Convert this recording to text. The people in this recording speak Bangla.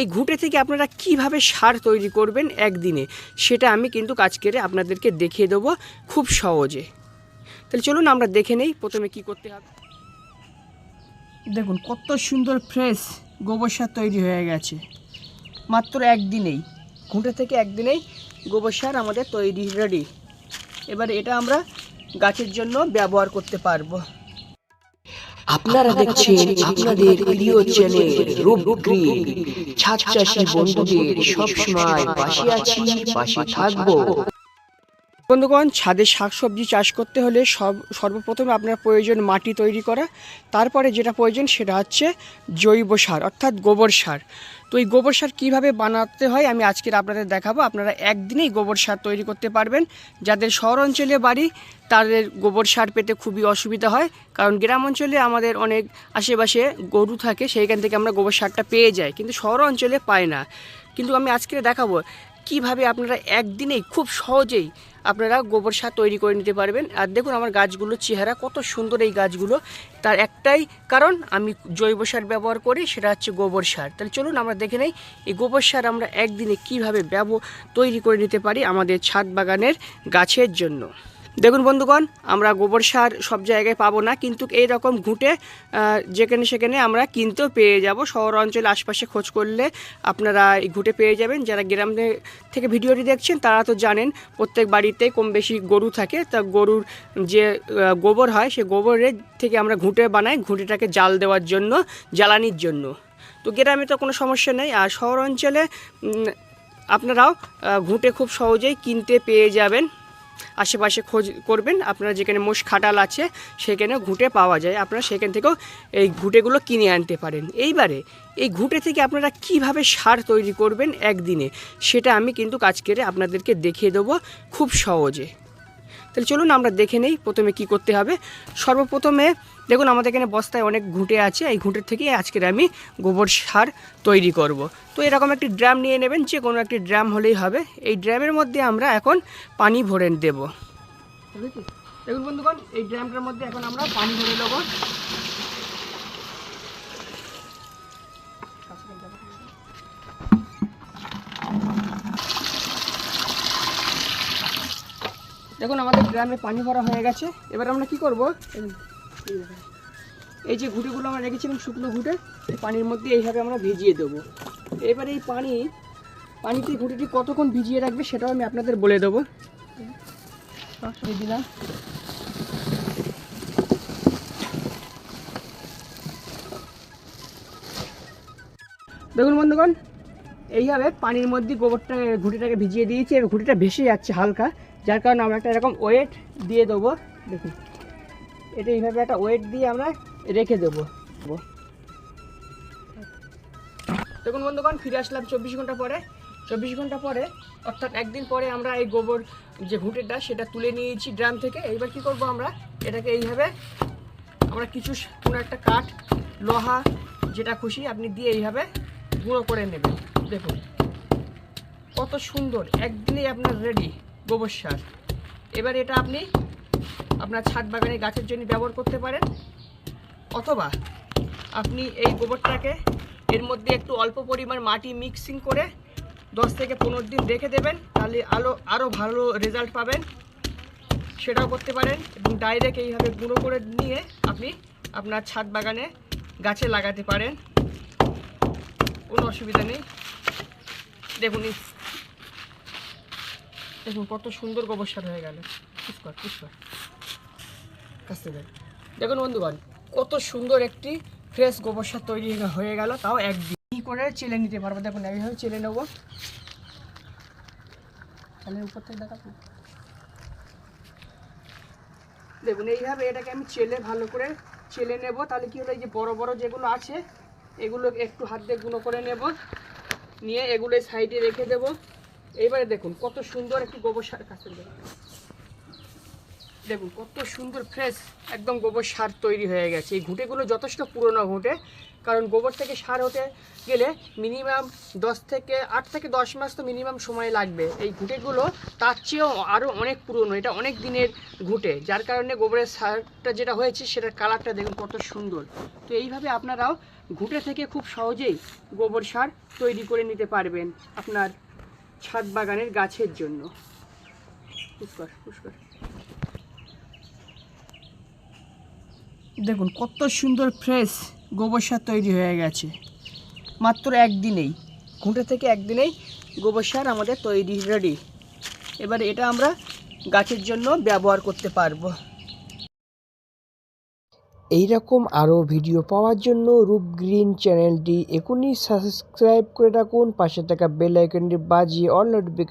এই ঘুঁটে থেকে আপনারা কীভাবে সার তৈরি করবেন একদিনে, সেটা আমি কিন্তু কাজ করে আপনাদেরকে দেখিয়ে দেবো খুব সহজে। তাহলে চলুন আমরা দেখে নেই প্রথমে কি করতে হবে। দেখুন, কত সুন্দর ফ্রেশ গোবর সার তৈরি হয়ে গেছে। মাত্র একদিনেই, ঘুঁটে থেকে একদিনেই গোবর সার আমাদের তৈরি রেডি এবার এটা আমরা গাছের জন্য ব্যবহার করতে পারব। আপনারা দেখছেন আপনাদের প্রিয় চ্যানেল রূপগ্রী ছাদ চাষি বন্ধুদের সবসময় পাশে আছি পাশে থাকব। বন্ধুগণ, ছাদে শাকসবজি চাষ করতে হলে সব, সর্বপ্রথমে আপনার প্রয়োজন মাটি তৈরি করা। তারপরে যেটা প্রয়োজন সেটা হচ্ছে জৈব সার, অর্থাৎ গোবর সার। তো এই গোবর সার কীভাবে বানাতে হয় আমি আজকের আপনাদের দেখাবো। আপনারা একদিনেই গোবর সার তৈরি করতে পারবেন। যাদের শহর অঞ্চলে বাড়ি, তাদের গোবর সার পেতে খুবই অসুবিধা হয়। কারণ গ্রাম অঞ্চলে আমাদের অনেক আশেপাশে গরু থাকে, সেইখান থেকে আমরা গোবর সারটা পেয়ে যাই। কিন্তু শহর অঞ্চলে পাই না। কিন্তু আমি আজকে দেখাবো কীভাবে আপনারা একদিনেই খুব সহজেই আপনারা গোবর সার তৈরি করে নিতে পারবেন। আর দেখুন আমার গাছগুলোর চেহারা, কত সুন্দর এই গাছগুলো। তার একটাই কারণ, আমি জৈব সার ব্যবহার করি, সেটা হচ্ছে গোবর সার। তাহলে চলুন আমরা দেখে নেই, এই গোবর সার আমরা একদিনে কীভাবে ব্যব, তৈরি করে নিতে পারি আমাদের ছাদ বাগানের গাছের জন্য। দেখুন বন্ধুগণ, আমরা গোবর সার সব জায়গায় পাবো না, কিন্তু এই রকম ঘুঁটে যেখানে সেখানে আমরা কিনতেও পেয়ে যাব। শহর অঞ্চলে আশপাশে খোঁজ করলে আপনারা এই ঘুঁটে পেয়ে যাবেন। যারা গ্রাম থেকে ভিডিওটি দেখছেন, তারা তো জানেন, প্রত্যেক বাড়িতে কম বেশি গরু থাকে। তা গরুর যে গোবর হয়, সে গোবরের থেকে আমরা ঘুঁটে বানাই, ঘুঁটেটাকে জাল দেওয়ার জন্য, জ্বালানির জন্য। তো গ্রামে তো কোনো সমস্যা নেই, আর শহর অঞ্চলে আপনারাও ঘুঁটে খুব সহজেই কিনতে পেয়ে যাবেন। আশেপাশে খোঁজ করবেন। আপনারা যেখানে মোষ খাটাল আছে, সেখানে ঘুঁটে পাওয়া যায়। আপনারা সেখান থেকেও এই ঘুঁটেগুলো কিনে আনতে পারেন। এইবারে এই ঘুঁটে থেকে আপনারা কীভাবে সার তৈরি করবেন একদিনে, সেটা আমি কিন্তু কাজ করে আপনাদেরকে দেখিয়ে দেবো খুব সহজে। তাহলে চলুন আমরা দেখে নেই প্রথমে কি করতে হবে। সর্বপ্রথমে দেখুন আমাদের এখানে বস্তায় অনেক ঘুঁটে আছে, এই ঘুঁটের থেকে আজকের আমি গোবর সার তৈরি করব। তো এরকম একটি ড্রাম নিয়ে নেবেন যে কোনো একটি ড্রাম হলেই হবে। এই ড্রামের মধ্যে আমরা এখন পানি ভরে দেব দেখুন বন্ধুগণ, এই ড্রামটার মধ্যে এখন আমরা পানি ভরে দেবো দেখুন, আমাদের গ্রামে পানি ভরা হয়ে গেছে। এবার আমরা কি করব? এই যে ঘুঁটেগুলো আমরা রেখেছিলাম শুকনো ঘুঁটে পানির মধ্যে এইভাবে আমরা ভিজিয়ে দেবো। এবার এই পানি, পানিতে ঘুঁটেটি কতক্ষণ ভিজিয়ে রাখবে সেটাও আমি আপনাদের বলে দেবো। দিলাম। দেখুন বন্ধুগণ এইভাবে পানির মধ্যে গোবরটা, ঘুঁটিটাকে ভিজিয়ে দিয়েছি এবার ঘুঁটিটা ভেসে যাচ্ছে হালকা। যার কারণে আমরা একটা এরকম ওয়েট দিয়ে দেবো। দেখুন, এটা এইভাবে একটা ওয়েট দিয়ে আমরা রেখে দেবো। দেখুন বন্ধুগণ, ফিরে আসলাম চব্বিশ ঘণ্টা পরে। চব্বিশ ঘণ্টা পরে, অর্থাৎ একদিন পরে আমরা এই গোবর যে ঘুঁটেটা, সেটা তুলে নিয়েছি ড্রাম থেকে। এইবার কি করব আমরা? এটাকে এইভাবে আমরা কিছু, কোনো একটা কাঠ, লোহা, যেটা খুশি, আপনি দিয়ে এইভাবে গুঁড়ো করে নেবেন। দেখুন, কত সুন্দর, একদিনেই আপনার রেডি গোবর সার। এবার এটা আপনি আপনার ছাদ বাগানে গাছের জন্য ব্যবহার করতে পারেন, অথবা আপনি এই গোবরটাকে এর মধ্যে একটু অল্প পরিমাণ মাটি মিক্সিং করে দশ থেকে পনেরো দিন রেখে দেবেন, তাহলে আলো আরও ভালো রেজাল্ট পাবেন। সেটাও করতে পারেন এবং ডাইরেক্ট এইভাবে গুঁড়ো করে নিয়ে আপনি আপনার ছাদ বাগানে গাছে লাগাতে পারেন। কোনো অসুবিধা নেই। দেখুন দেখুন, কত সুন্দর গোবর সার হয়ে গেল। পুষ্কর পুষ্কর। কাছে দেন দেখুন, বন্ধুগণ, কত সুন্দর একটি ফ্রেশ গোবর সার তৈরি হয়ে গেল, তাও একদিন। করে চেলে নিতে পারব? দেখুন এইভাবে চেলে নেব। তাহলে উপর থেকে দেখাবো দেখুন, এইভাবে এটাকে আমি চেলে, ভালো করে চেলে নেব। তাহলে কি হলো, এই যে বড় বড় যেগুলো আছে এগুলো একটু হাত দিয়ে গুঁড়ো করে নেব। নিয়ে এগুলো সাইডে রেখে দেব। এইবারে দেখুন কত সুন্দর একটি গোবর সার কাছে দেখুন দেখুন, কত সুন্দর ফ্রেশ একদম গোবর সার তৈরি হয়ে গেছে। এই ঘুঁটেগুলো যথেষ্ট পুরনো ঘুঁটে, কারণ গোবর থেকে সার হতে গেলে মিনিমাম দশ থেকে আট থেকে দশ মাস তো মিনিমাম সময় লাগবে। এই ঘুঁটেগুলো তার চেয়েও আরও অনেক পুরনো, এটা অনেক দিনের ঘুঁটে। যার কারণে গোবরের সারটা যেটা হয়েছে, সেটার কালারটা দেখুন কত সুন্দর। তো এইভাবে আপনারাও ঘুঁটে থেকে খুব সহজেই গোবর সার তৈরি করে নিতে পারবেন আপনার ছাদ বাগানের গাছের জন্য। পুষ্কর পুষ্কর। দেখুন, কত সুন্দর ফ্রেশ গোবর সার তৈরি হয়ে গেছে। মাত্র একদিনেই, ঘুঁটে থেকে একদিনেই গোবর সার আমাদের তৈরি রেডি এবার এটা আমরা গাছের জন্য ব্যবহার করতে পারব। এইরকম আরও ভিডিও পাওয়ার জন্য রূপ গ্রিন চ্যানেলটি এখনই সাবস্ক্রাইব করে রাখুন, পাশে থাকা বেল আইকনটি বাজিয়ে অল নোটিফিকেশন